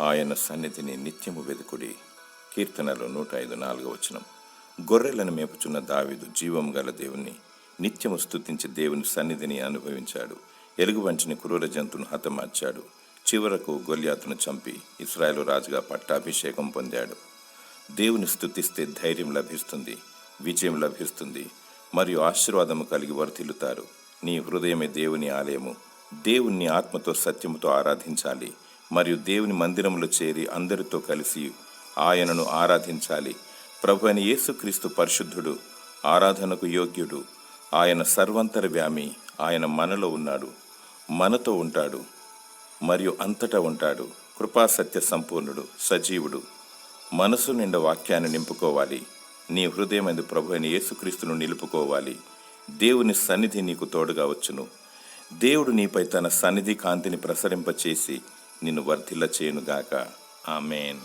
ఆయన సన్నిధిని నిత్యము వెదుకుడి. కీర్తనలో నూట ఐదు నాలుగో వచనం. గొర్రెలను మేపుచున్న దావీదు జీవం గల దేవుని నిత్యము స్తుతించి దేవుని సన్నిధిని అనుభవించాడు. ఎలుగువంటిని క్రూర జంతువును హతమార్చాడు. చివరకు గొల్యాతును చంపి ఇస్రాయేలు రాజుగా పట్టాభిషేకం పొందాడు. దేవుని స్థుతిస్తే ధైర్యం లభిస్తుంది విజయం లభిస్తుంది మరియు ఆశీర్వాదము కలిగి వర్ధిల్లుతారు. నీ హృదయమే దేవుని ఆలయము. దేవుణ్ణి ఆత్మతో సత్యముతో ఆరాధించాలి. మరియు దేవుని మందిరంలో చేరి అందరితో కలిసి ఆయనను ఆరాధించాలి. ప్రభు అని యేసుక్రీస్తు పరిశుద్ధుడు ఆరాధనకు యోగ్యుడు ఆయన సర్వంతరవ్యామి ఆయన మనలో ఉన్నాడు మనతో ఉంటాడు మరియు అంతటా ఉంటాడు. కృపా సత్య సంపూర్ణుడు సజీవుడు. మనసు నిండా వాక్యాన్ని నింపుకోవాలి. నీ హృదయమైంది ప్రభు అయిన యేసుక్రీస్తును నిలుపుకోవాలి. దేవుని సన్నిధి నీకు తోడుగా వచ్చును. దేవుడు నీపై తన సన్నిధి కాంతిని ప్రసరింపచేసి నిన్ను వర్ధిల్ల చేయునుగాక ఆమెన్.